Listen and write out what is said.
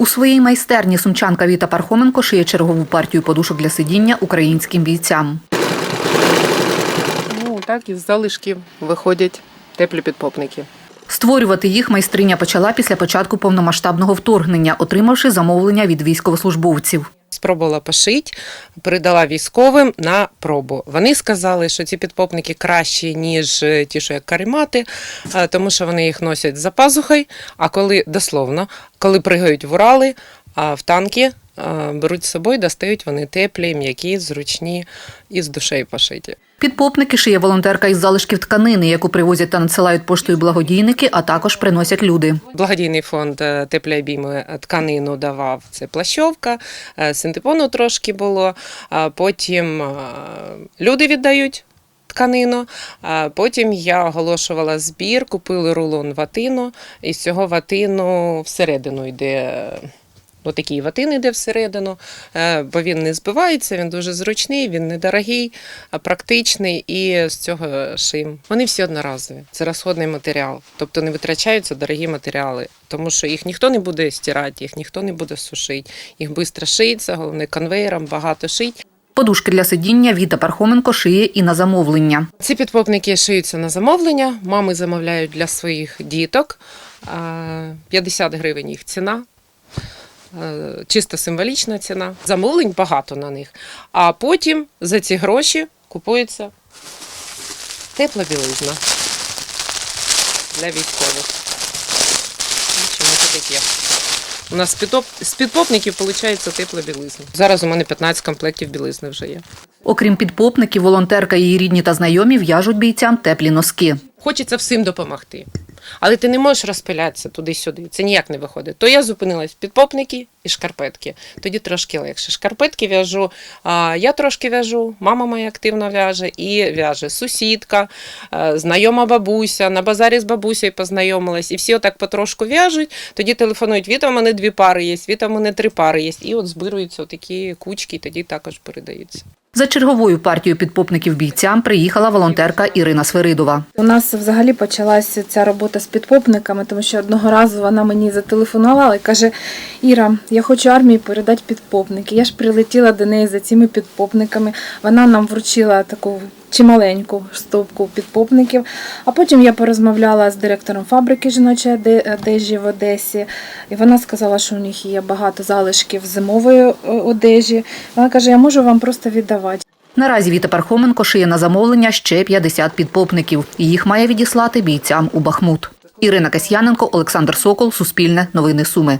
У своїй майстерні сумчанка Віта Пархоменко шиє чергову партію подушок для сидіння українським бійцям. Ну, так із залишків виходять теплі підпопники. Створювати їх майстриня почала після початку повномасштабного вторгнення, отримавши замовлення від військовослужбовців. Спробувала пошити, передала військовим на пробу. Вони сказали, що ці підпопники кращі, ніж е, ті, що як каремати, е, тому що вони їх носять за пазухою, а коли дословно, коли пригають в Урали, в танки беруть з собою, достають вони теплі, м'які, зручні і з душею пошиті. Підпопники шиє волонтерка із залишків тканини, яку привозять та надсилають поштою благодійники, а також приносять люди. Благодійний фонд е, теплі обійми тканину давав. Це плащовка, е, синтепону трошки було. Потім е, люди віддають тканину. а Потім я оголошувала збір, купили рулон ватину, і з цього ватину всередину йде. Ну, такий ватин йде всередину, е, бо він не збивається, він дуже зручний, він недорогий, а практичний і з цього шим. Вони всі одноразові. Це розходний матеріал, тобто не витрачаються дорогі матеріали, тому що їх ніхто не буде стирати, їх ніхто не буде сушити. Їх швидко шиється, головне конвейером багато шить. Подушки для сидіння Віта Пархоменко шиє і на замовлення. Ці підпопники шиються на замовлення. Мами замовляють для своїх діток. А, 50 гривень їх ціна. Е, Чисто символічна ціна. Замовлень багато на них. А потім за ці гроші купується тепла білизна для військових. Чому це таке? У нас з підпопників виходить тепла білизна. Зараз у мене 15 комплектів білизни вже є. Окрім підпопників, волонтерка її рідні та знайомі в'яжуть бійцям теплі носки. Хочеться всім допомогти. Але ти не можеш розпилятися туди-сюди. Це ніяк не виходить. То я зупинилась підпопники і шкарпетки. Тоді трошки легше. Шкарпетки в'яжу, я трошки в'яжу, мама моя активно в'яже і в'яже сусідка, е, знайома бабуся. На базарі з бабусею познайомилась. І всі отак потрошку в'яжуть. Тоді телефонують, Віта, в мене дві пари є, Віта, в мене три пари є. І от збируються такі кучки, і тоді також передаються. За черговою партією підпопників бійцям приїхала волонтерка Ірина Свиридова. У нас взагалі почалася ця робота з підпопниками, тому що одного разу вона мені зателефонувала і каже: Іра, я хочу армії передати підпопники. Я ж прилетіла до неї за цими підпопниками. Вона нам вручила таку чималеньку стопку підпопників. А потім я порозмовляла з директором фабрики жіночої одежі в Одесі, і вона сказала, що у них є багато залишків зимової е, одежі. Вона каже: Я можу вам просто віддавати. Наразі Віта Пархоменко шиє на замовлення ще 50 підпопників. Їх має відіслати бійцям у Бахмут. Ірина Касьяненко, Олександр Сокол, Суспільне, Новини Суми.